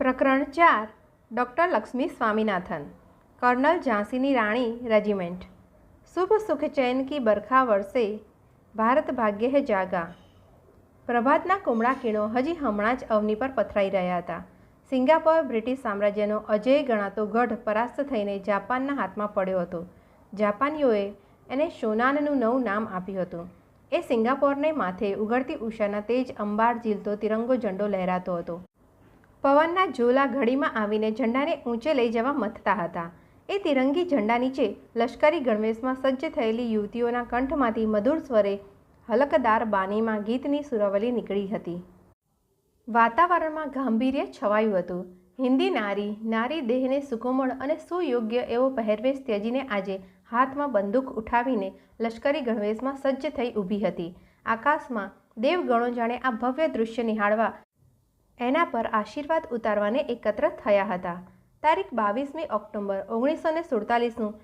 પ્રકરણ ચાર, doctor Lakshmi Swaminathan, colonel ઝાંસીની રાણી રેજિમેન્ટ. શુભ સુખ ચૈન કી બરખા વર્ષે ભારત ભાગ્ય હે જાગા. પ્રભાતના કુમળા કિણો હજી હમણાં જ અવની પર પથરાઈ રહ્યા હતા. સિંગાપોર બ્રિટિશ સામ્રાજ્યનો અજેય ગણાતો ગઢ પરાસ્ત થઈને જાપાનના હાથમાં પડ્યો હતો. જાપાનીઓએ એને શોનાનનું નવું નામ આપ્યું હતું. એ સિંગાપોરને માથે ઉગડતી ઉષાના તેજ અંબાર ઝીલતો તિરંગો ઝંડો લહેરાતો હતો. પવનના ઝોલા ઘડીમાં આવીને ઝંડાને ઊંચે લઈ જવા મથતા હતા. એ તિરંગી ઝંડા નીચે લશ્કરી ગણવેશમાં સજ્જ થયેલી યુવતીઓના કંઠમાંથી મધુર સ્વરે હલકદાર બાનીમાં ગીતની સુરાવલી નીકળી હતી. વાતાવરણમાં ગાંભીર્ય છવાયું હતું. હિન્દી નારી નારી દેહને સુકોમળ અને સુયોગ્ય એવો પહેરવેશ ત્યજીને આજે હાથમાં બંદૂક ઉઠાવીને લશ્કરી ગણવેશમાં સજ્જ થઈ ઊભી હતી. આકાશમાં દેવગણો જાણે આ ભવ્ય દૃશ્ય નિહાળવા એના પર આશીર્વાદ ઉતારવાને એકત્ર થયા હતા. તારીખ બાવીસમી ઓક્ટોબર ઓગણીસો ને સુડતાલીસનું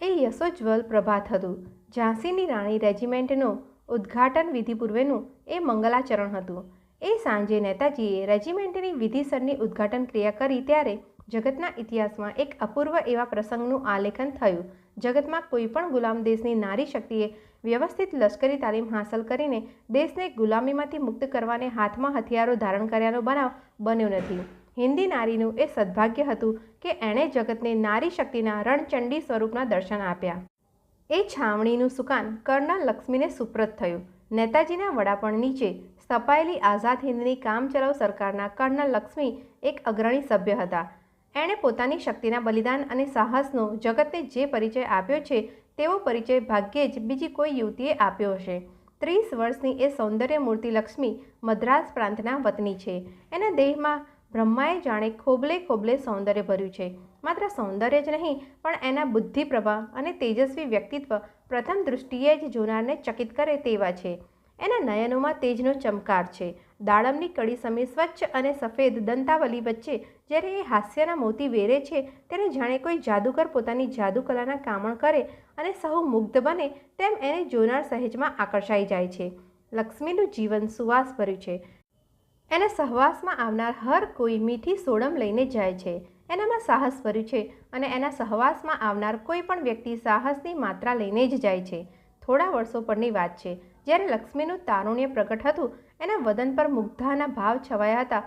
એ યશોજ્વલ પ્રભાત હતું. ઝાંસીની રાણી રેજિમેન્ટનું ઉદ્ઘાટન વિધિ પૂર્વેનું એ મંગલાચરણ હતું. એ સાંજે નેતાજીએ રેજિમેન્ટની વિધિસરની ઉદ્ઘાટન ક્રિયા કરી ત્યારે જગતના ઇતિહાસમાં એક અપૂર્વ એવા પ્રસંગનું આલેખન થયું. જગતમાં કોઈ પણ ગુલામ દેશની નારી શક્તિએ વ્યવસ્થિત લશ્કરી તાલીમ હાંસલ કરીને દેશને ગુલામીમાંથી મુક્ત કરવાને હાથમાં હથિયારો ધારણ કર્યાનો બનાવ બન્યો નથી. હિન્દી નારીનું એ સદભાગ્ય હતું કે એણે જગતને નારી શક્તિના રણચંડી સ્વરૂપના દર્શન આપ્યા. એ છાવણીનું સુકાન કર્નલ લક્ષ્મીને સુપ્રત થયું. નેતાજીના વડાપણ નીચે સ્થપાયેલી આઝાદ હિન્દની કામચલાઉ સરકારના કર્નલ લક્ષ્મી એક અગ્રણી સભ્ય હતા. એણે પોતાની શક્તિના બલિદાન અને સાહસનો જગતને જે પરિચય આપ્યો છે તેવો પરિચય ભાગ્યે જ બીજી કોઈ યુવતીએ આપ્યો હશે. ત્રીસ વર્ષની એ સૌંદર્ય મૂર્તિ લક્ષ્મી મદ્રાસ પ્રાંતના વતની છે. એના દેહમાં બ્રહ્માએ જાણે ખોબલે ખોબલે સૌંદર્ય ભર્યું છે. માત્ર સૌંદર્ય જ નહીં, પણ એના બુદ્ધિ પ્રભા અને તેજસ્વી વ્યક્તિત્વ પ્રથમ દૃષ્ટિએ જ જોનારને ચકિત કરે તેવા છે. એના નયનોમાં તેજનો ચમકાર છે. દાડમની કડી સમી સ્વચ્છ અને સફેદ દંતાવલી વચ્ચે જ્યારે એ હાસ્યના મોતી વેરે છે, ત્યારે જાણે કોઈ જાદુગર પોતાની જાદુકલાના કામણ કરે અને સહુ મુગ્ધ બને તેમ એને જોનાર સહેજમાં આકર્ષાઈ જાય છે. લક્ષ્મીનું જીવન સુવાસ ભર્યું છે. એને સહવાસમાં આવનાર હર કોઈ મીઠી સોડમ લઈને જાય છે. એનામાં સાહસ ભર્યું છે અને એના સહવાસમાં આવનાર કોઈ પણ વ્યક્તિ સાહસની માત્રા લઈને જ જાય છે. થોડા વર્ષો પરની વાત છે. જ્યારે લક્ષ્મીનું તારુણ્ય પ્રગટ હતું એના વદન પર મુગ્ધાના ભાવ છવાયા હતા.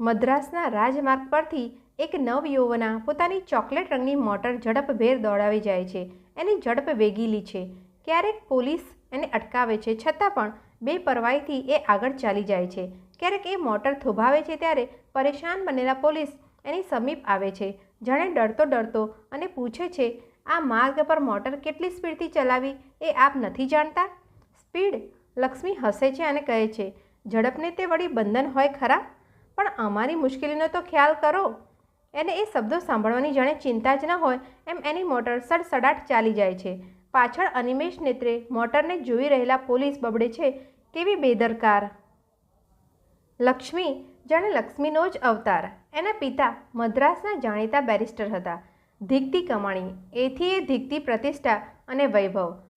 મદ્રાસના રાજમાર્ગ પરથી એક નવયુવના પોતાની ચોકલેટ રંગની મોટર ઝડપભેર દોડાવી જાય છે. એની ઝડપ વેગીલી છે. ક્યારેક પોલીસ એને અટકાવે છે, છતાં પણ બે પરવાઈથી એ આગળ ચાલી જાય છે. ક્યારેક એ મોટર થોભાવે છે ત્યારે પરેશાન બનેલા પોલીસ એની સમીપ આવે છે. જાણે ડરતો ડરતો અને પૂછે છે, આ માર્ગ પર મોટર કેટલી સ્પીડથી ચલાવી? એ આપ નથી જાણતા? સ્પીડ લક્ષ્મી હસે છે અને કહે છે, ઝડપને તે વળી બંધન હોય ખરા? પણ અમારી મુશ્કેલીનો તો ખ્યાલ કરો એને એ શબ્દો સાંભળવાની જાણે ચિંતા જ ન હોય એમ એની મોટર સડસડાટ ચાલી જાય છે. પાછળ અનિમેષ નેત્રે મોટરને જોઈ રહેલા પોલીસ બબડે છે કેવી બેદરકાર. લક્ષ્મી જાણે લક્ષ્મીનો જ અવતાર. એના પિતા મદ્રાસના જાણીતા બેરિસ્ટર હતા. ધીકતી કમાણી. એથી એ ધીકતી પ્રતિષ્ઠા અને વૈભવ.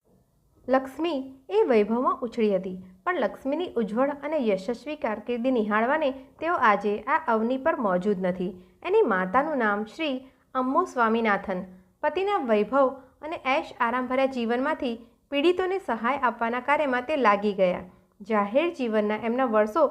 લક્ષ્મી એ વૈભવમાં ઉછળી હતી, પણ લક્ષ્મીની ઉજ્જવળ અને યશસ્વી કારકિર્દી નિહાળવાને તેઓ આજે આ અવની પર મોજૂદ નથી. એની માતાનું નામ શ્રી અમ્મુ સ્વામીનાથન. પતિના વૈભવ અને એશ આરામભર્યા જીવનમાંથી પીડિતોને સહાય આપવાના કાર્યમાં તે લાગી ગયા. જાહેર જીવનના એમના વર્ષો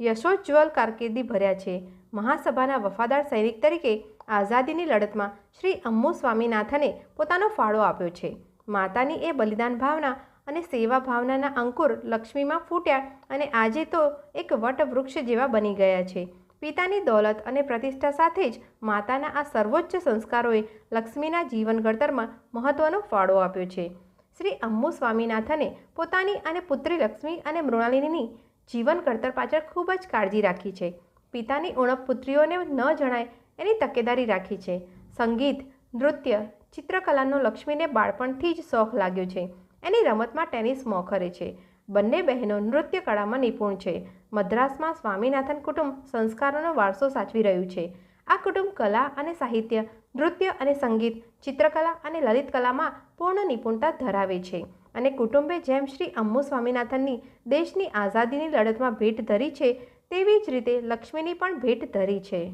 યશોજ્જવલ કારકિર્દી ભર્યા છે. મહાસભાના વફાદાર સૈનિક તરીકે આઝાદીની લડતમાં શ્રી અમ્મુ સ્વામીનાથને પોતાનો ફાળો આપ્યો છે. માતાની એ બલિદાન ભાવના અને સેવા ભાવનાના અંકુર લક્ષ્મીમાં ફૂટ્યા અને આજે તો એક વટવૃક્ષ જેવા બની ગયા છે. પિતાની દોલત અને પ્રતિષ્ઠા સાથે જ માતાના આ સર્વોચ્ચ સંસ્કારોએ લક્ષ્મીના જીવન ઘડતરમાં મહત્ત્વનો ફાળો આપ્યો છે. શ્રી અમ્મુ સ્વામીનાથને પોતાની અને પુત્રી લક્ષ્મી અને મૃણાલિનીની જીવન ઘડતર પાછળ ખૂબ જ કાળજી રાખી છે. પિતાની ઉણપ પુત્રીઓને ન જણાય એની તકેદારી રાખી છે. સંગીત, નૃત્ય ચિત્રકલાનો લક્ષ્મીને બાળપણથી જ શોખ લાગ્યો છે. એની રમતમાં ટેનિસ મોખરે છે. બંને બહેનો નૃત્ય કળામાં નિપુણ છે. મદ્રાસમાં સ્વામિનાથન કુટુંબ સંસ્કારોનો વારસો સાચવી રહ્યું છે. આ કુટુંબ કલા અને સાહિત્ય, નૃત્ય અને સંગીત, ચિત્રકલા અને લલિત કલામાં પૂર્ણ નિપુણતા ધરાવે છે અને કુટુંબે જેમ શ્રી અમ્મુ સ્વામિનાથનની દેશની આઝાદીની લડતમાં ભેટ ધરી છે, તેવી જ રીતે લક્ષ્મીની પણ ભેટ ધરી છે.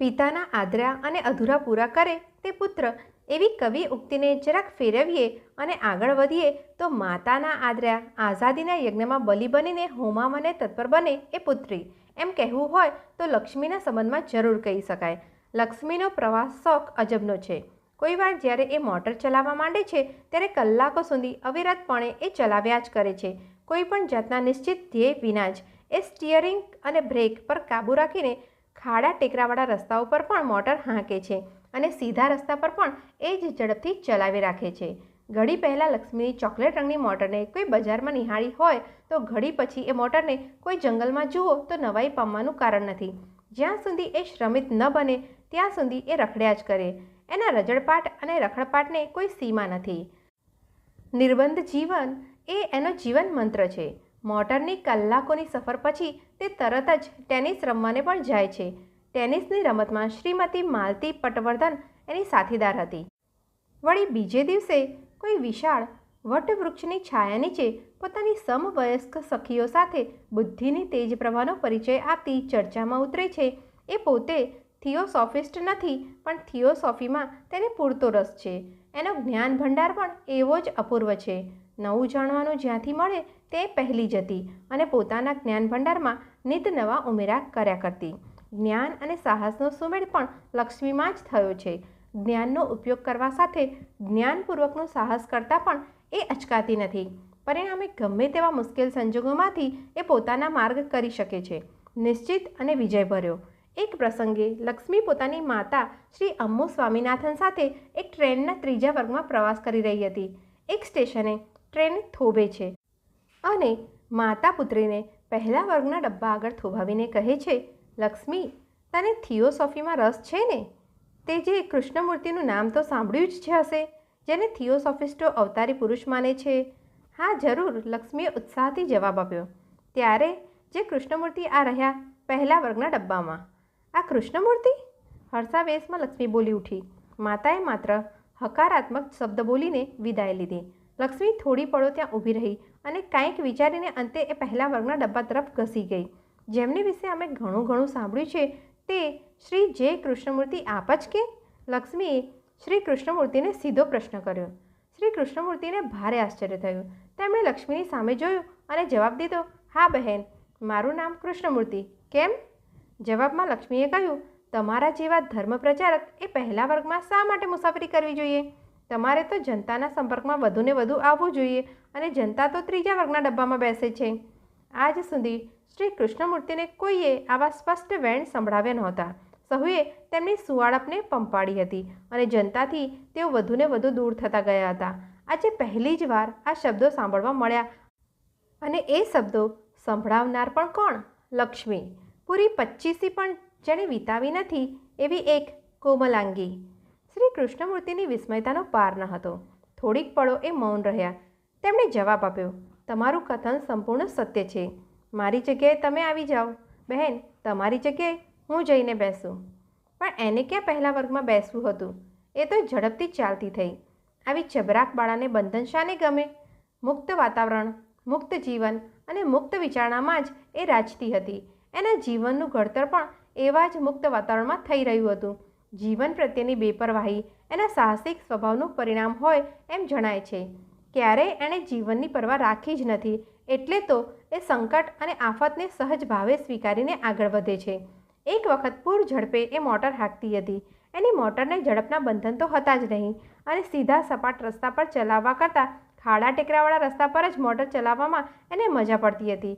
પિતાના આદરા અને અધૂરા પૂરા કરે તે પુત્ર એવી કવિ ઉક્તિને જરાક ફેરવીએ અને આગળ વધીએ તો માતાના આદરા આઝાદીના યજ્ઞમાં બલિ બનીને હોમામને તત્પર બને એ પુત્રી. એમ કહેવું હોય તો લક્ષ્મીના સંબંધમાં જરૂર કહી શકાય. લક્ષ્મીનો પ્રવાસ શોખ અજબનો છે. કોઈ વાર જ્યારે એ મોટર ચલાવવા માંડે છે, ત્યારે કલાકો સુધી અવિરતપણે એ ચલાવ્યા જ કરે છે. કોઈ પણ જાતના નિશ્ચિત ધ્યેય વિના જ એ સ્ટિયરિંગ અને બ્રેક પર કાબૂ રાખીને ખાડા ટેકરાવાળા રસ્તાઓ પર પણ મોટર હાંકે છે અને સીધા રસ્તા પર પણ એ જ ઝડપથી ચલાવી રાખે છે. ઘડી પહેલાં લક્ષ્મીની ચોકલેટ રંગની મોટરને કોઈ બજારમાં નિહાળી હોય તો ઘડી પછી એ મોટરને કોઈ જંગલમાં જુઓ તો નવાઈ પામવાનું કારણ નથી. જ્યાં સુધી એ શ્રમિત ન બને, ત્યાં સુધી એ રખડ્યા જ કરે. એના રજડપાટ અને રખડપાટને કોઈ સીમા નથી. નિર્બંધ જીવન એ એનો જીવન મંત્ર છે. મોટરની કલાકોની સફર પછી તે તરત જ ટેનિસ રમવાને પણ જાય છે. ટેનિસની રમતમાં શ્રીમતી માલતી પટવર્ધન એની સાથીદાર હતી. વળી બીજે દિવસે કોઈ વિશાળ વટવૃક્ષની છાયા નીચે પોતાની સમવયસ્ક સખીઓ સાથે બુદ્ધિની તેજ પ્રવાહનો પરિચય આપતી ચર્ચામાં ઉતરે છે. એ પોતે થિયોસોફિસ્ટ નથી, પણ થિયોસોફીમાં તેને પૂરતો રસ છે. એનો જ્ઞાન ભંડાર પણ એવો જ અપૂર્વ છે. નવું જાણવાનું જ્યાંથી મળે તે પહેલી જ હતી અને પોતાના જ્ઞાન ભંડારમાં નિત નવા ઉમેરા કર્યા કરતી. જ્ઞાન અને સાહસનો સુમેળ પણ લક્ષ્મીમાં જ થયો છે. જ્ઞાનનો ઉપયોગ કરવા સાથે જ્ઞાનપૂર્વકનું સાહસ કરતાં પણ એ અચકાતી નથી. પરિણામે ગમે તેવા મુશ્કેલ સંજોગોમાંથી એ પોતાના માર્ગ કરી શકે છે. નિશ્ચિત અને વિજયભર્યો એક પ્રસંગે લક્ષ્મી પોતાની માતા શ્રી અમ્મુ સ્વામિનાથન સાથે એક ટ્રેનના ત્રીજા વર્ગમાં પ્રવાસ કરી રહી હતી. એક સ્ટેશને ટ્રેન થોભે છે. અને માતા પુત્રીને પહેલા વર્ગના ડબ્બા આગળ થોભાવીને કહે છે, લક્ષ્મી, તને થિયોસોફીમાં રસ છે ને? તે જે કૃષ્ણમૂર્તિનું નામ તો સાંભળ્યું જ છે હશે, જેને થિયોસોફિસ્ટો અવતારી પુરુષ માને છે. હા, જરૂર, લક્ષ્મીએ ઉત્સાહથી જવાબ આપ્યો. ત્યારે જે કૃષ્ણમૂર્તિ આ રહ્યા પહેલા વર્ગના ડબ્બામાં. આ કૃષ્ણમૂર્તિ? હર્ષાવેશમાં લક્ષ્મી બોલી ઉઠી. માતાએ માત્ર હકારાત્મક શબ્દ બોલીને વિદાય લીધી. લક્ષ્મી થોડી પળો ત્યાં ઊભી રહી. અને કાંઈક વિચારીને અંતે એ પહેલા વર્ગના ડબ્બા તરફ ઘસી ગઈ. જેમની વિશે અમે ઘણું ઘણું સાંભળ્યું છે તે શ્રી જે કૃષ્ણમૂર્તિ આપ જ કે? લક્ષ્મીએ શ્રી કૃષ્ણમૂર્તિને સીધો પ્રશ્ન કર્યો. શ્રી કૃષ્ણમૂર્તિને ભારે આશ્ચર્ય થયું. તેમણે લક્ષ્મીની સામે જોયું અને જવાબ દીધો, હા, બહેન, મારું નામ કૃષ્ણમૂર્તિ. કેમ? જવાબમાં લક્ષ્મીએ કહ્યું, તમારા જેવા ધર્મ પ્રચારક એ પહેલા વર્ગમાં શા માટે મુસાફરી કરવી જોઈએ? તમારે તો જનતાના સંપર્કમાં વધુને વધુ આવવું જોઈએ. અને જનતા તો ત્રીજા વર્ગના ડબ્બામાં બેસે છે. આજ સુધી શ્રી કૃષ્ણમૂર્તિને કોઈએ આવા સ્પષ્ટ વેણ સંભળાવ્યા નહોતા. સહુએ તેમની સુવાળપને પંપાડી હતી અને જનતાથી તેઓ વધુને વધુ દૂર થતા ગયા હતા. આજે પહેલી જ વાર આ શબ્દો સાંભળવા મળ્યા અને એ શબ્દો સંભળાવનાર પણ કોણ? લક્ષ્મી. પૂરી પચ્ચીસી પણ જેણે વિતાવી નથી એવી એક કોમલાંગી. શ્રી કૃષ્ણમૂર્તિની વિસ્મયતાનો પાર ન હતો. થોડીક પળો એ મૌન રહ્યા. તેમણે જવાબ આપ્યો, તમારું કથન સંપૂર્ણ સત્ય છે. મારી જગ્યાએ તમે આવી જાઓ. બહેન, તમારી જગ્યાએ હું જઈને બેસું. પણ એને ક્યાં પહેલા વર્ગમાં બેસવું હતું? એ તો ઝડપથી ચાલતી થઈ. આવી ચબરાક બાળાને બંધન શાને ગમે? મુક્ત વાતાવરણ, મુક્ત જીવન અને મુક્ત વિચારણામાં જ એ રાજતી હતી. એના જીવનનું ઘડતર પણ એવા જ મુક્ત વાતાવરણમાં થઈ રહ્યું હતું. જીવન પ્રત્યેની બેપરવાહી, એના સાહસિક સ્વભાવનું પરિણામ હોય એમ જણાય છે. ક્યારેય એણે જીવનની પરવા રાખી જ નથી, એટલે તો એ સંકટ અને આફતને સહજ ભાવે સ્વીકારીને આગળ વધે છે. એક વખત પૂર ઝડપે એ મોટર હાંકતી હતી. એની મોટરને ઝડપના બંધન તો હતા જ નહીં અને સીધા સપાટ રસ્તા પર ચલાવવા કરતાં ખાડા ટેકરાવાળા રસ્તા પર જ મોટર ચલાવવામાં એને મજા પડતી હતી.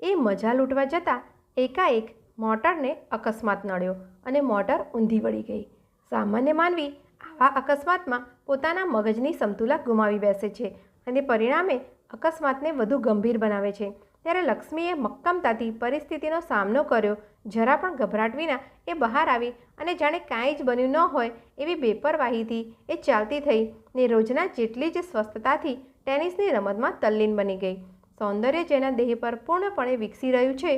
એ મજા લૂંટવા જતાં એકાએક મોટરને અકસ્માત નડ્યો અને મોટર ઊંધી વળી ગઈ. સામાન્ય માનવી આવા અકસ્માતમાં પોતાના મગજની સમતુલા ગુમાવી બેસે છે અને પરિણામે અકસ્માતને વધુ ગંભીર બનાવે છે. ત્યારે લક્ષ્મીએ મક્કમતાથી પરિસ્થિતિનો સામનો કર્યો. જરા પણ ગભરાટ વિના એ બહાર આવી અને જાણે કાંઈ જ બન્યું ન હોય એવી બેપરવાહીથી એ ચાલતી થઈ ને રોજના જેટલી જ સ્વસ્થતાથી ટેનિસની રમતમાં તલ્લીન બની ગઈ. સૌંદર્ય જેના દેહ પર પૂર્ણપણે વિકસી રહ્યું છે.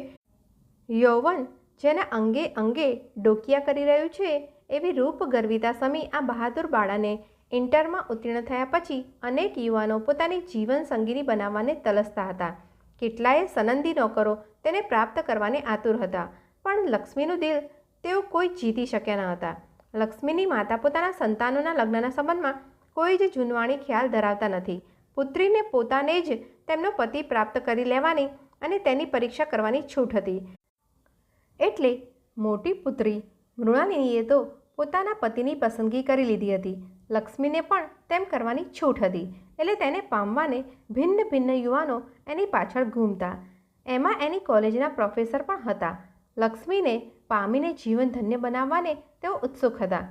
યૌવન જેના અંગે અંગે ડોકિયા કરી રહ્યું છે એવી રૂપ ગર્વિતા સમી આ બહાદુર બાળાને ઇન્ટરમાં ઉત્તીર્ણ થયા પછી અનેક યુવાનો પોતાની જીવન સંગીની બનાવવાને તલસતા હતા. કેટલાય સનંદી નોકરો તેને પ્રાપ્ત કરવાની આતુર હતા, પણ લક્ષ્મીનું દિલ તેઓ કોઈ જીતી શક્યા ન હતા. લક્ષ્મીની માતા પોતાના સંતાનોના લગ્નના સંબંધમાં કોઈ જ જૂનવાણી ખ્યાલ ધરાવતા નથી. પુત્રીને પોતાને જ તેમનો પતિ પ્રાપ્ત કરી લેવાની અને તેની પરીક્ષા કરવાની છૂટ હતી. એટલે મોટી પુત્રી મૃણાલિનીએ તો પોતાના પતિની પસંદગી કરી લીધી હતી. લક્ષ્મીને પણ તેમ કરવાની છૂટ હતી. એટલે તેને પામવાને ભિન્ન ભિન્ન યુવાનો એની પાછળ ઘૂમતા. એમાં એની કોલેજના પ્રોફેસર પણ હતા. લક્ષ્મીને પામીને જીવન ધન્ય બનાવવાને તેઓ ઉત્સુક હતા.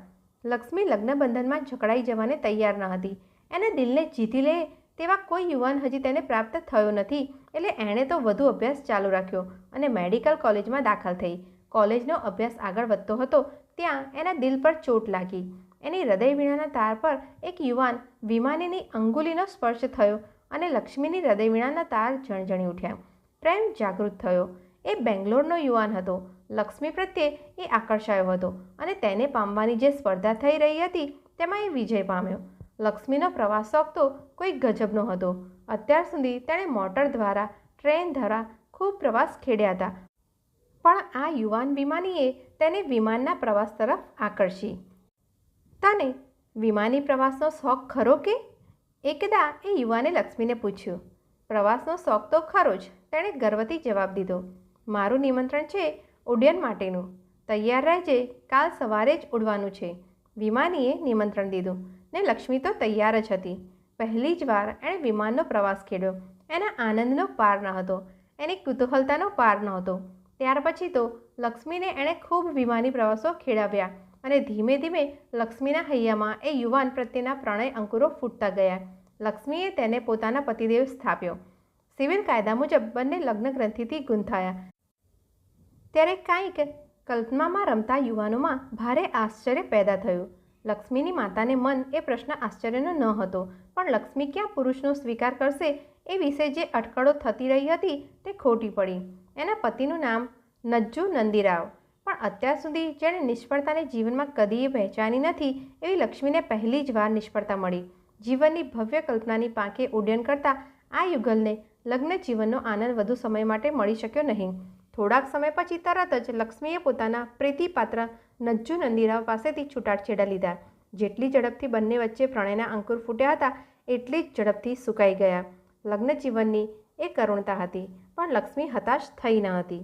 લક્ષ્મી લગ્ન બંધનમાં જકડાઈ જવાને તૈયાર ન હતી. એને દિલને જીતી લે તેવા કોઈ યુવાન હજી તેને પ્રાપ્ત થયો નથી. એટલે એણે તો વધુ અભ્યાસ ચાલુ રાખ્યો અને મેડિકલ કોલેજમાં દાખલ થઈ. કોલેજનો અભ્યાસ આગળ વધતો હતો ત્યાં એના દિલ પર ચોટ લાગી. એની હૃદય વીણાના તાર પર એક યુવાન વિમાનીની અંગુલીનો સ્પર્શ થયો અને લક્ષ્મીની હૃદય વીણાના તાર જણજણી ઉઠ્યા. પ્રેમ જાગૃત થયો. એ બેંગ્લોરનો યુવાન હતો. લક્ષ્મી પ્રત્યે એ આકર્ષાયો હતો અને તેને પામવાની જે સ્પર્ધા થઈ રહી હતી તેમાં એ વિજય પામ્યો. લક્ષ્મીનો પ્રવાસ શોખ તો કોઈ ગજબનો હતો અત્યાર સુધી તેણે મોટર દ્વારા ટ્રેન દ્વારા ખૂબ પ્રવાસ ખેડ્યા હતા. પણ આ યુવાન વિમાનીએ તેને વિમાનના પ્રવાસ તરફ આકર્ષી. તને વિમાની પ્રવાસનો શોખ ખરો કે? એકદા એ યુવાને લક્ષ્મીને પૂછ્યું. પ્રવાસનો શોખ તો ખરો જ, તેણે ગર્વથી જવાબ દીધો. મારું નિમંત્રણ છે ઉડ્ડયન માટેનું. તૈયાર રહેજે, કાલ સવારે જ ઉડવાનું છે. વિમાનીએ નિમંત્રણ દીધું ને લક્ષ્મી તો તૈયાર જ હતી. પહેલી જ વાર એણે વિમાનનો પ્રવાસ ખેડ્યો. એના આનંદનો પાર ન હતો. એની કુતૂહલતાનો પાર નહોતો ત્યાર પછી તો લક્ષ્મીને એણે ખૂબ વિમાની પ્રવાસો ખેડાવ્યા અને ધીમે ધીમે લક્ષ્મીના હૈયામાં એ યુવાન પ્રત્યેના પ્રણય અંકુરો ફૂટતા ગયા. લક્ષ્મીએ તેને પોતાના પતિદેવ સ્થાપ્યો. સિવિલ કાયદા મુજબ બંને લગ્ન ગ્રંથિથી ગૂંથાયા. ત્યારે કાંઈક કલ્પનામાં રમતા યુવાનોમાં ભારે આશ્ચર્ય પેદા થયું. લક્ષ્મીની માતાને મન એ પ્રશ્ન આશ્ચર્યનો ન હતો, પણ લક્ષ્મી ક્યાં પુરુષનો સ્વીકાર કરશે એ વિશે જે અટકળો થતી રહી હતી તે ખોટી પડી. એના પતિનું નામ નજ્જુ નંદીરાવ. પણ અત્યાર સુધી જેણે નિષ્ફળતાને જીવનમાં કદીએ વહેંચાની નથી એવી લક્ષ્મીને પહેલી જ વાર નિષ્ફળતા મળી. જીવનની ભવ્ય કલ્પનાની પાંખે ઉડ્ડયન કરતા આ યુગલને લગ્ન જીવનનો આનંદ વધુ સમય માટે મળી શક્યો નહીં. થોડાક સમય પછી તરત જ લક્ષ્મીએ પોતાના પ્રીતિપાત્ર નજ્જુ નંદીરાવ પાસેથી છૂટાછેડા લીધા. જેટલી ઝડપથી બંને વચ્ચે પ્રણયના અંકુર ફૂટ્યા હતા, એટલી જ ઝડપથી સુકાઈ ગયા. લગ્ન જીવનની એ કરુણતા હતી, પણ લક્ષ્મી હતાશ થઈ ન હતી.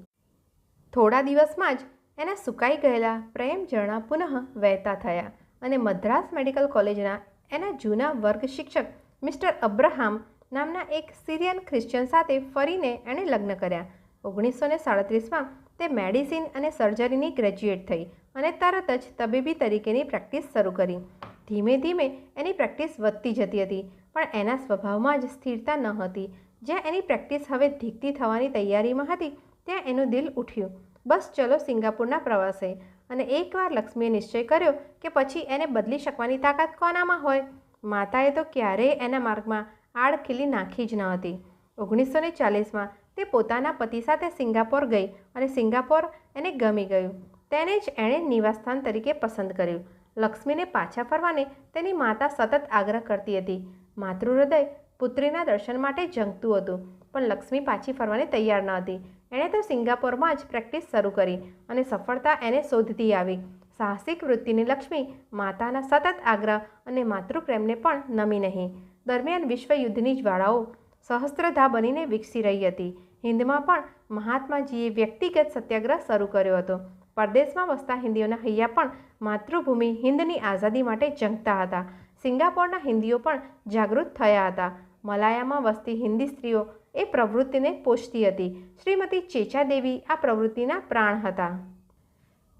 થોડા દિવસમાં જ એના સુકાઈ ગયેલા પ્રેમ ઝરણા પુનઃ વહેતા થયા અને મદ્રાસ મેડિકલ કોલેજના એના જૂના વર્ગ શિક્ષક મિસ્ટર અબ્રાહામ નામના એક સિરિયન ખ્રિશ્ચન સાથે ફરીને એણે લગ્ન કર્યા. ઓગણીસો ને સાડત્રીસમાં તે મેડિસિન અને સર્જરીની ગ્રેજ્યુએટ થઈ અને તરત જ તબીબી તરીકેની પ્રેક્ટિસ શરૂ કરી. ધીમે ધીમે એની પ્રેક્ટિસ વધતી જતી હતી, પણ એના સ્વભાવમાં જ સ્થિરતા ન હતી જ્યાં એની પ્રેક્ટિસ હવે ધીકતી થવાની તૈયારીમાં હતી, ત્યાં એનું દિલ ઉઠ્યું. બસ ચલો સિંગાપુરના પ્રવાસે. અને એકવાર લક્ષ્મીએ નિશ્ચય કર્યો કે પછી એને બદલી શકવાની તાકાત કોનામાં હોય? માતાએ તો ક્યારેય એના માર્ગમાં આડ ખીલી નાખી જ ન હતી. ઓગણીસો ને ચાલીસમાં તે પોતાના પતિ સાથે સિંગાપોર ગઈ અને સિંગાપોર એને ગમી ગયું. તેને જ એણે નિવાસસ્થાન તરીકે પસંદ કર્યું. લક્ષ્મીને પાછા ફરવાને તેની માતા સતત આગ્રહ કરતી હતી. માતૃહૃદય પુત્રીના દર્શન માટે ઝંકતું હતું, પણ લક્ષ્મી પાછી ફરવાને તૈયાર ન હતી. એણે તો સિંગાપોરમાં જ પ્રેક્ટિસ શરૂ કરી અને સફળતા એને શોધતી આવી. સાહસિક વૃત્તિની લક્ષ્મી માતાના સતત આગ્રહ અને માતૃપ્રેમને પણ નમી નહીં. દરમિયાન વિશ્વયુદ્ધની જ્વાળાઓ સહસ્ત્રધા બનીને વિકસી રહી હતી. હિન્દમાં પણ મહાત્માજીએ વ્યક્તિગત સત્યાગ્રહ શરૂ કર્યો હતો. પરદેશમાં વસતા હિન્દીઓના હૈયા પણ માતૃભૂમિ હિન્દની આઝાદી માટે ઝંકતા હતા. સિંગાપોરના હિન્દીઓ પણ જાગૃત થયા હતા. મલાયામાં વસતી હિન્દી સ્ત્રીઓ એ પ્રવૃત્તિને પોષતી હતી. શ્રીમતી ચેચા દેવી આ પ્રવૃત્તિના પ્રાણ હતા.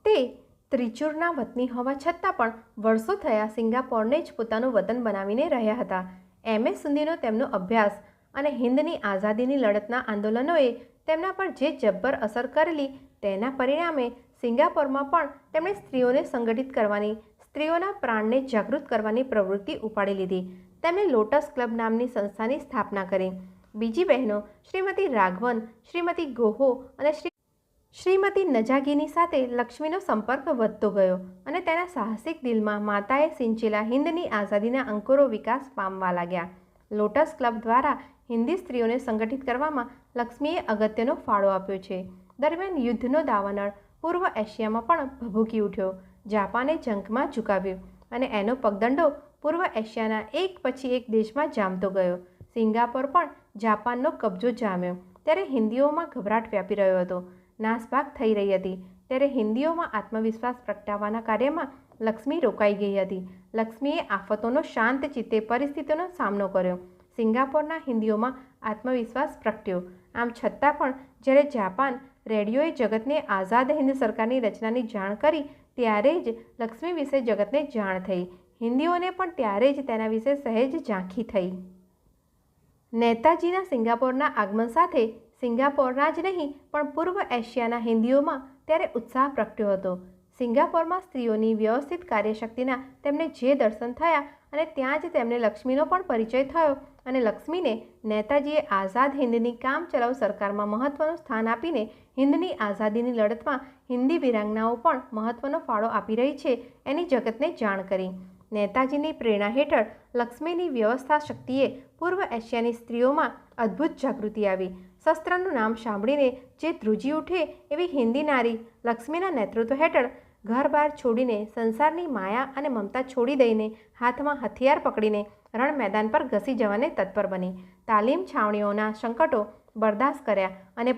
તે ત્રિચુરના વતની હોવા છતાં પણ વર્ષો થયા સિંગાપોરને જ પોતાનું વતન બનાવીને રહ્યા હતા. એમએ સુધીનો તેમનો અભ્યાસ અને હિન્દની આઝાદીની લડતના આંદોલનોએ તેમના પર જે જબ્બર અસર કરેલી તેના પરિણામે સિંગાપોરમાં પણ તેમણે સ્ત્રીઓને સંગઠિત કરવાની, સ્ત્રીઓના પ્રાણને જાગૃત કરવાની પ્રવૃત્તિ ઉપાડી લીધી. તેમણે લોટસ ક્લબ નામની સંસ્થાની સ્થાપના કરી. બીજી બહેનો શ્રીમતી રાઘવન, શ્રીમતી ગોહો અને શ્રી શ્રીમતી નજાગીની સાથે લક્ષ્મીનો સંપર્ક વધતો ગયો અને તેના સાહસિક દિલમાં માતાએ સિંચેલા હિન્દની આઝાદીના અંકુરો વિકાસ પામવા લાગ્યા. લોટસ ક્લબ દ્વારા હિન્દી સ્ત્રીઓને સંગઠિત કરવામાં લક્ષ્મીએ અગત્યનો ફાળો આપ્યો છે. દરમિયાન યુદ્ધનો દાવાનળ પૂર્વ એશિયામાં પણ ભભૂકી ઉઠ્યો. જાપાને જંગમાં ઝુકાવ્યું અને એનો પગદંડો પૂર્વ એશિયાના એક પછી એક દેશમાં જામતો ગયો. સિંગાપોર પણ જાપાનનો કબજો જામ્યો. ત્યારે હિન્દીઓમાં ગભરાટ વ્યાપી રહ્યો હતો. નાસભાગ થઈ રહી હતી. ત્યારે હિન્દીઓમાં આત્મવિશ્વાસ પ્રગટાવવાના કાર્યમાં લક્ષ્મી રોકાઈ ગઈ હતી. લક્ષ્મીએ આફતોનો શાંત ચિત્તે પરિસ્થિતિનો સામનો કર્યો. સિંગાપોરના હિન્દીઓમાં આત્મવિશ્વાસ પ્રગટ્યો. આમ છતાં પણ જ્યારે જાપાન રેડિયોએ જગતને આઝાદ હિન્દ સરકારની રચનાની જાણ કરી, ત્યારે જ લક્ષ્મી વિશે જગતને જાણ થઈ. હિન્દીઓને પણ ત્યારે જ તેના વિશે સહેજ ઝાંખી થઈ. નેતાજીના સિંગાપોરના આગમન સાથે સિંગાપોરના જ નહીં, પણ પૂર્વ એશિયાના હિન્દીઓમાં ત્યારે ઉત્સાહ પ્રગટ્યો હતો. સિંગાપોરમાં સ્ત્રીઓની વ્યવસ્થિત કાર્યશક્તિના તેમને જે દર્શન થયા અને ત્યાં જ તેમને લક્ષ્મીનો પણ પરિચય થયો અને લક્ષ્મીને નેતાજીએ આઝાદ હિન્દની કામચલાઉ સરકારમાં મહત્વનું સ્થાન આપીને હિન્દની આઝાદીની લડતમાં હિન્દી વિરાંગનાઓ પણ મહત્વનો ફાળો આપી રહી છે એની જગતને જાણ કરી. નેતાજીની પ્રેરણા હેઠળ લક્ષ્મીની વ્યવસ્થા શક્તિએ પૂર્વ એશિયાની સ્ત્રીઓમાં અદ્ભુત જાગૃતિ આવી. શસ્ત્રનું નામ સાંભળીને જે ધ્રુજી ઉઠે એવી હિન્દી નારી લક્ષ્મીના નેતૃત્વ હેઠળ ઘર બહાર છોડીને સંસારની માયા અને મમતા છોડી દઈને હાથમાં હથિયાર પકડીને રણ મેદાન પર ઘસી જવાને તત્પર બની. તાલીમ છાવણીઓના સંકટો બરદાસ્ત કર્યા અને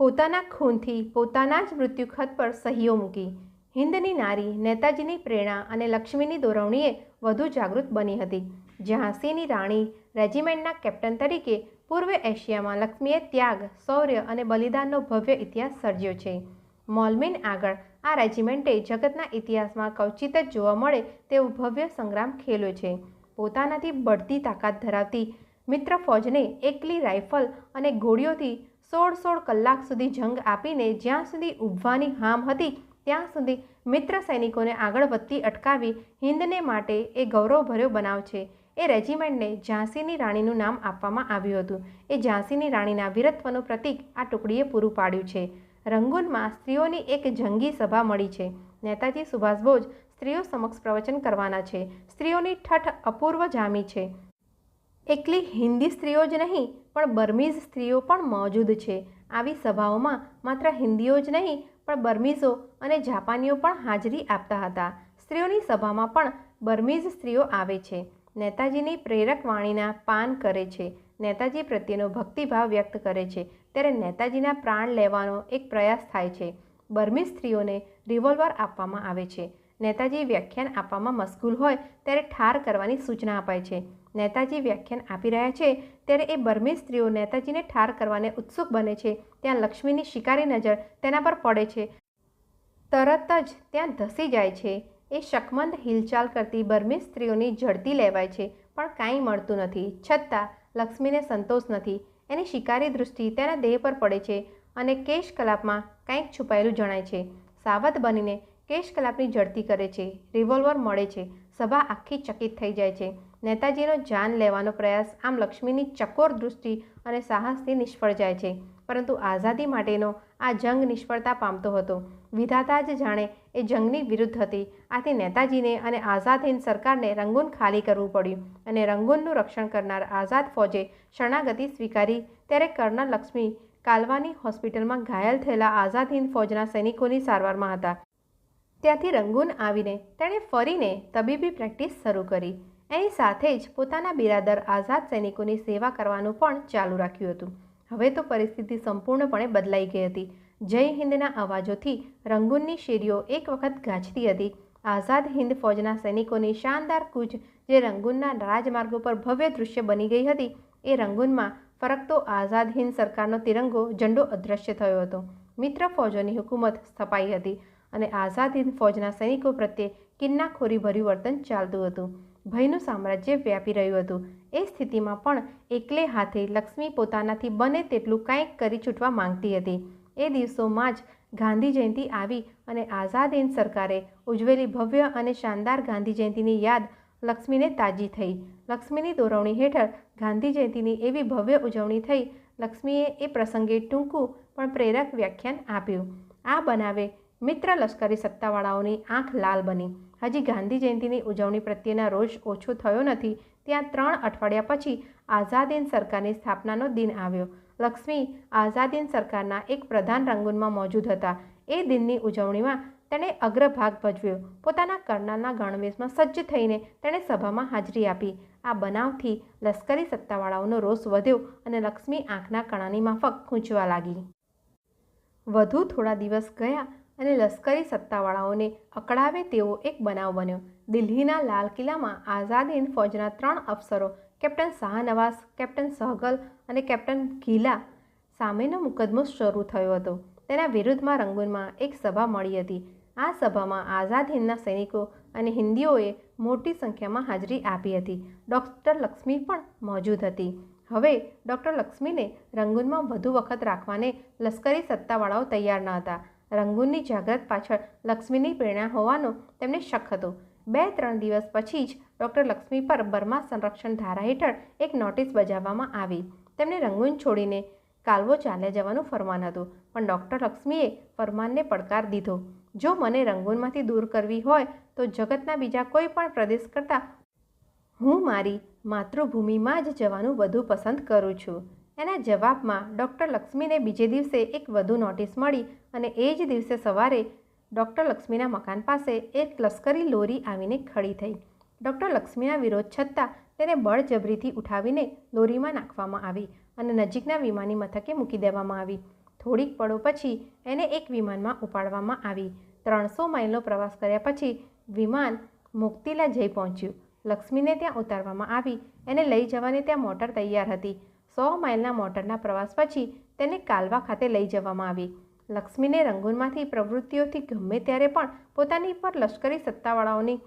પોતાના ખૂનથી પોતાના જ મૃત્યુખત પર સહીઓ મૂકી. હિન્દની નારી નેતાજીની પ્રેરણા અને લક્ષ્મીની દોરવણીએ વધુ જાગૃત બની હતી. ઝાંસીની રાણી રેજિમેન્ટના કેપ્ટન તરીકે પૂર્વ એશિયામાં લક્ષ્મીએ ત્યાગ, શૌર્ય અને બલિદાનનો ભવ્ય ઇતિહાસ સર્જ્યો છે. મોલમીન આગળ આ રેજિમેન્ટે જગતના ઇતિહાસમાં કવચિત જ જોવા મળે તેવો ભવ્ય સંગ્રામ ખેલ્યો છે. પોતાનાથી બઢતી તાકાત ધરાવતી મિત્ર ફૌજને એકલી રાઇફલ અને ગોળીઓથી સોળ સોળ કલાક સુધી જંગ આપીને જ્યાં સુધી ઉભવાની હામ હતી ત્યાં સુધી મિત્ર સૈનિકોને આગળ વધતી અટકાવી હિન્દને માટે એ ગૌરવભર્યો બનાવ છે. એ રેજિમેન્ટને ઝાંસીની રાણીનું નામ આપવામાં આવ્યું હતું. એ ઝાંસીની રાણીના વીરત્વનું પ્રતીક આ ટુકડીએ પૂરું પાડ્યું છે. રંગૂનમાં સ્ત્રીઓની એક જંગી સભા મળી છે. નેતાજી સુભાષ બોઝ સ્ત્રીઓ સમક્ષ પ્રવચન કરવાના છે. સ્ત્રીઓની ઠઠ અપૂર્વ જામી છે. એકલી હિન્દી સ્ત્રીઓ જ નહીં, પણ બર્મીઝ સ્ત્રીઓ પણ મોજૂદ છે. આવી સભાઓમાં માત્ર હિન્દીઓ જ નહીં પણ બર્મીઝો અને જાપાનીઓ પણ હાજરી આપતા હતા. સ્ત્રીઓની સભામાં પણ બર્મીઝ સ્ત્રીઓ આવે છે. નેતાજીની પ્રેરક વાણીના પાન કરે છે. નેતાજી પ્રત્યેનો ભક્તિભાવ વ્યક્ત કરે છે. ત્યારે નેતાજીના પ્રાણ લેવાનો એક પ્રયાસ થાય છે. બર્મી સ્ત્રીઓને રિવોલ્વર આપવામાં આવે છે. નેતાજી વ્યાખ્યાન આપવામાં મશગુલ હોય ત્યારે ઠાર કરવાની સૂચના અપાય છે. નેતાજી વ્યાખ્યાન આપી રહ્યા છે. ત્યારે એ બર્મી સ્ત્રીઓ નેતાજીને ઠાર કરવાને ઉત્સુક બને છે. ત્યાં લક્ષ્મીની શિકારી નજર તેના પર પડે છે. તરત જ ત્યાં ધસી જાય છે. એ શકમંદ હિલચાલ કરતી બર્મી સ્ત્રીઓની ઝડતી લેવાય છે, પણ કાંઈ મળતું નથી. છતાં લક્ષ્મીને સંતોષ નથી. એની શિકારી દૃષ્ટિ તેના દેહ પર પડે છે અને કેશ કલાપમાં કંઈક છુપાયેલું જણાય છે. સાવધ બનીને કેશ કલાપની ઝડતી કરે છે. રિવોલ્વર મળે છે. સભા આખી ચકિત થઈ જાય છે. નેતાજીનો જાન લેવાનો પ્રયાસ આમ લક્ષ્મીની ચકોર દૃષ્ટિ અને સાહસથી નિષ્ફળ જાય છે. પરંતુ આઝાદી માટેનો આ જંગ નિષ્ફળતા પામતો હતો. વિધાતા જ જાણે એ જંગની વિરુદ્ધ હતી. આથી નેતાજીને અને આઝાદ હિન્દ સરકારને રંગૂન ખાલી કરવું પડ્યું અને રંગૂનનું રક્ષણ કરનાર આઝાદ ફૌજે શરણાગતિ સ્વીકારી. ત્યારે કર્નલ લક્ષ્મી કાલવાની હોસ્પિટલમાં ઘાયલ થયેલા આઝાદ હિન્દ ફોજના સૈનિકોની સારવારમાં હતા. ત્યાંથી રંગૂન આવીને તેણે ફરીને તબીબી પ્રેક્ટિસ શરૂ કરી. એની સાથે જ પોતાના બિરાદર આઝાદ સૈનિકોની સેવા કરવાનું પણ ચાલુ રાખ્યું હતું. હવે તો પરિસ્થિતિ સંપૂર્ણપણે બદલાઈ ગઈ હતી. જય હિન્દના અવાજોથી રંગૂનની શેરીઓ એક વખત ગાજતી હતી. આઝાદ હિન્દ ફોજના સૈનિકોની શાનદાર કૂચ જે રંગૂનના રાજમાર્ગો પર ભવ્ય દૃશ્ય બની ગઈ હતી, એ રંગૂનમાં ફરકતો આઝાદ હિન્દ સરકારનો તિરંગો ઝંડો અદૃશ્ય થયો હતો. મિત્ર ફૌજોની હુકુમત સ્થપાઈ હતી અને આઝાદ હિન્દ ફોજના સૈનિકો પ્રત્યે કિન્નાખોરી ભર્યું વર્તન ચાલતું હતું. ભયનું સામ્રાજ્ય વ્યાપી રહ્યું હતું. એ સ્થિતિમાં પણ એકલે હાથે લક્ષ્મી પોતાનાથી બને તેટલું કંઈક કરી છૂટવા માંગતી હતી. એ દિવસોમાં જ ગાંધી જયંતિ આવી અને આઝાદ હિન્દ સરકારે ઉજવેલી ભવ્ય અને શાનદાર ગાંધી જયંતિની યાદ લક્ષ્મીને તાજી થઈ. લક્ષ્મીની દોરવણી હેઠળ ગાંધી જયંતિની એવી ભવ્ય ઉજવણી થઈ. લક્ષ્મીએ એ પ્રસંગે ટૂંકું પણ પ્રેરક વ્યાખ્યાન આપ્યું. આ બનાવે મિત્ર લશ્કરી સત્તાવાળાઓની આંખ લાલ બની. હજી ગાંધી જયંતિની ઉજવણી પ્રત્યેના રોષ ઓછો થયો નથી, ત્યાં ત્રણ અઠવાડિયા પછી આઝાદ હિન્દ સરકારની સ્થાપનાનો દિન આવ્યો. લક્ષ્મી આઝાદીન સરકારના એક પ્રધાન રંગૂનમાં મોજૂદ હતા. એ દિનની ઉજવણીમાં તેણે અગ્રભાગ ભજવ્યો. પોતાના કર્નલના ગણવેશમાં સજ્જ થઈને તેણે સભામાં હાજરી આપી. આ બનાવથી લશ્કરી સત્તાવાળાઓનો રોષ વધ્યો અને લક્ષ્મી આંખના કણાની માફક ખૂંચવા લાગી. વધુ થોડા દિવસ ગયા અને લશ્કરી સત્તાવાળાઓને અકળાવે તેવો એક બનાવ બન્યો. દિલ્હીના લાલ કિલ્લામાં આઝાદ હિંદ ફૌજના ત્રણ અફસરો, કેપ્ટન શાહનવાઝ, કેપ્ટન સહગલ અને કેપ્ટન ગીલા સામેનો મુકદ્દમો શરૂ થયો હતો. તેના વિરુદ્ધમાં રંગૂનમાં એક સભા મળી હતી. આ સભામાં આઝાદ હિંદના સૈનિકો અને હિન્દીઓએ મોટી સંખ્યામાં હાજરી આપી હતી. ડૉક્ટર લક્ષ્મી પણ મોજૂદ હતી. હવે ડૉક્ટર લક્ષ્મીને રંગૂનમાં વધુ વખત રાખવાને લશ્કરી સત્તાવાળાઓ તૈયાર ન હતા. રંગૂનની જાગ્રત પાછળ લક્ષ્મીની પ્રેરણા હોવાનો તેમને શક હતો. બે ત્રણ દિવસ પછી જ ડૉક્ટર લક્ષ્મી પર બર્મા સંરક્ષણ ધારા હેઠળ એક નોટિસ બજાવવામાં આવી. તેમને રંગૂન છોડીને કાલવો ચાલ્યા જવાનું ફરમાન હતું, પણ ડૉક્ટર લક્ષ્મીએ ફરમાનને પડકાર દીધો. જો મને રંગૂનમાંથી દૂર કરવી હોય તો જગતના બીજા કોઈ પણ પ્રદેશ કરતાં હું મારી માતૃભૂમિમાં જ જવાનું વધુ પસંદ કરું છું. એના જવાબમાં ડૉક્ટર લક્ષ્મીને બીજે દિવસે એક વધુ નોટિસ મળી અને એ જ દિવસે સવારે ડૉક્ટર લક્ષ્મીના મકાન પાસે એક લશ્કરી લોરી આવીને ખડી થઈ. ડૉક્ટર લક્ષ્મીના વિરોધ છતાં તેને બળજબરીથી ઉઠાવીને લોરીમાં નાખવામાં આવી અને નજીકના વિમાની મથકે મૂકી દેવામાં આવી. થોડીક પળો પછી એને એક વિમાનમાં ઉપાડવામાં આવી. ત્રણસો માઇલનો પ્રવાસ કર્યા પછી વિમાન મુક્તિલા જઈ પહોંચ્યું. લક્ષ્મીને ત્યાં ઉતારવામાં આવી. એને લઈ જવાની ત્યાં મોટર તૈયાર હતી. સો માઇલના મોટરના પ્રવાસ પછી તેને કાલવા ખાતે લઈ જવામાં આવી. લક્ષ્મીને રંગૂનમાંથી પ્રવૃત્તિઓથી ગમે ત્યારે પણ પોતાની પર લશ્કરી સત્તાવાળાઓની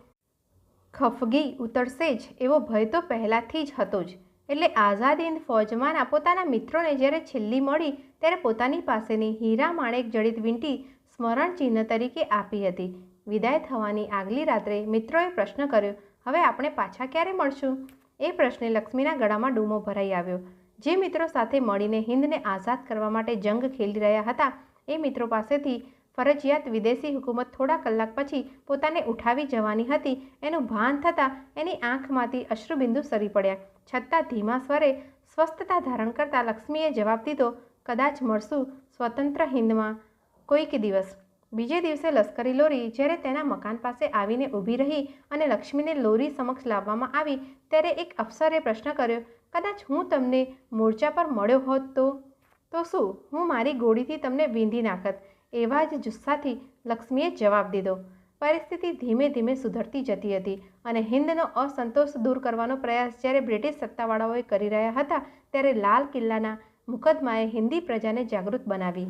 ખફગી ઉતરશે જ એવો ભય તો પહેલાંથી જ હતો જ. એટલે આઝાદ હિંદ ફૌજમાંના પોતાના મિત્રોને જ્યારે છેલ્લી મળી ત્યારે પોતાની પાસેની હીરા માણેક જડિત વીંટી સ્મરણ ચિહ્ન તરીકે આપી હતી. વિદાય થવાની આગલી રાત્રે મિત્રોએ પ્રશ્ન કર્યો, હવે આપણે પાછા ક્યારે મળશું? એ પ્રશ્ને લક્ષ્મીના ગળામાં ડૂમો ભરાઈ આવ્યો. જે મિત્રો સાથે મળીને હિન્દને આઝાદ કરવા માટે જંગ ખેલી રહ્યા હતા, એ મિત્રો પાસેથી ફરજિયાત વિદેશી હુકુમત થોડા કલાક પછી પોતાને ઉઠાવી જવાની હતી. એનું ભાન થતાં એની આંખમાંથી અશ્રુબિંદુ સરી પડ્યા. છતાં ધીમા સ્વરે સ્વસ્થતા ધારણ કરતા લક્ષ્મીએ જવાબ દીધો, કદાચ મળશું સ્વતંત્ર હિન્દમાં કોઈક દિવસ. બીજે દિવસે લશ્કરી લોરી જ્યારે તેના મકાન પાસે આવીને ઊભી રહી અને લક્ષ્મીને લોરી સમક્ષ લાવવામાં આવી, ત્યારે એક અફસરે પ્રશ્ન કર્યો કદાચ હું તમને મોરચા પર મળ્યો હોત તો? તો શું, હું મારી ગોળીથી તમને વીંધી નાખત. એવા જ જુસ્સાથી લક્ષ્મીએ જવાબ દીધો. પરિસ્થિતિ ધીમે ધીમે સુધરતી જતી હતી અને હિન્દનો અસંતોષ દૂર કરવાનો પ્રયાસ જ્યારે બ્રિટિશ સત્તાવાળાઓએ કરી રહ્યા હતા ત્યારે લાલ કિલ્લાના મુકદ્દમાએ હિન્દી પ્રજાને જાગૃત બનાવી.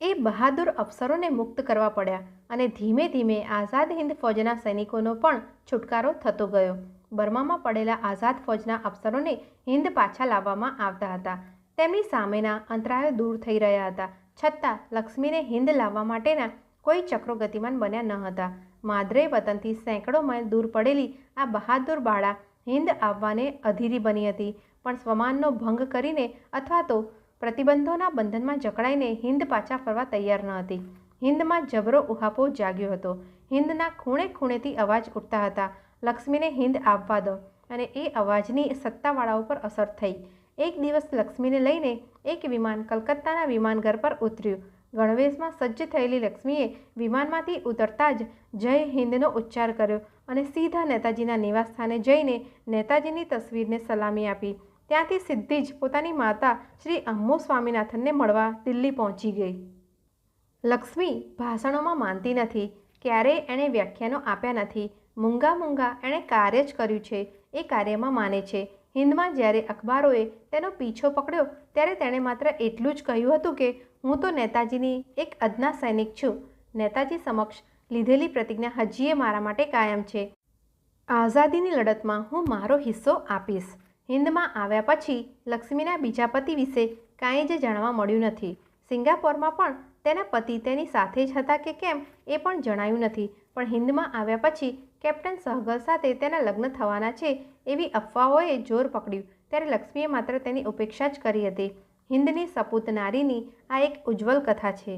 એ બહાદુર અફસરોને મુક્ત કરવા પડ્યા અને ધીમે ધીમે આઝાદ હિન્દ ફૌજના સૈનિકોનો પણ છુટકારો થતો ગયો. બર્મામાં પડેલા આઝાદ ફોજના અફસરોને હિન્દ પાછા લાવવામાં આવતા હતા. તેમની સામેના અંતરાયો દૂર થઈ રહ્યા હતા. છતાં લક્ષ્મીને હિન્દ લાવવા માટેના કોઈ ચક્રો ગતિમાન બન્યા ન હતા. માદરે વતનથી સેંકડો માઇલ દૂર પડેલી આ બહાદુર બાળા હિન્દ આવવાને અધીરી બની હતી. પણ સ્વમાનનો ભંગ કરીને અથવા તો પ્રતિબંધોના બંધનમાં જકડાઈને હિન્દ પાછા ફરવા તૈયાર ન હતી. હિન્દમાં જબરો ઉહાપો જાગ્યો હતો. હિન્દના ખૂણે ખૂણેથી અવાજ ઉઠતા હતા. લક્ષ્મીને હિન્દ આવવા દો. અને એ અવાજની સત્તાવાળાઓ પર અસર થઈ. એક દિવસ લક્ષ્મીને લઈને એક વિમાન કલકત્તાના વિમાનઘર પર ઉતર્યું. ગણવેશમાં સજ્જ થયેલી લક્ષ્મીએ વિમાનમાંથી ઉતરતા જ જય હિન્દનો ઉચ્ચાર કર્યો અને સીધા નેતાજીના નિવાસસ્થાને જઈને નેતાજીની તસવીરને સલામી આપી. ત્યાંથી સીધી જ પોતાની માતા શ્રી અમ્મુ સ્વામિનાથનને મળવા દિલ્હી પહોંચી ગઈ. લક્ષ્મી ભાષણોમાં માનતી નથી. ક્યારેય એણે વ્યાખ્યાનો આપ્યા નથી. મૂંગા મૂંગા એણે કાર્ય જ કર્યું છે. એ કાર્યમાં માને છે. હિન્દમાં જ્યારે અખબારોએ તેનો પીછો પકડ્યો, ત્યારે તેણે માત્ર એટલું જ કહ્યું હતું કે, હું તો નેતાજીની એક અદના સૈનિક છું. નેતાજી સમક્ષ લીધેલી પ્રતિજ્ઞા હજીએ મારા માટે કાયમ છે. આઝાદીની લડતમાં હું મારો હિસ્સો આપીશ. હિન્દમાં આવ્યા પછી લક્ષ્મીના બીજા પતિ વિશે કાંઈ જ જાણવા મળ્યું નથી. સિંગાપોરમાં પણ તેના પતિ તેની સાથે જ હતા કે કેમ એ પણ જણાયું નથી. પણ હિન્દમાં આવ્યા પછી કેપ્ટન સહગલ સાથે તેના લગ્ન થવાના છે એવી અફવાઓએ જોર પકડ્યું. ત્યારે લક્ષ્મીએ માત્ર તેની ઉપેક્ષા જ કરી હતી. હિન્દની સપૂત નારીની આ એક ઉજ્જવલ કથા છે.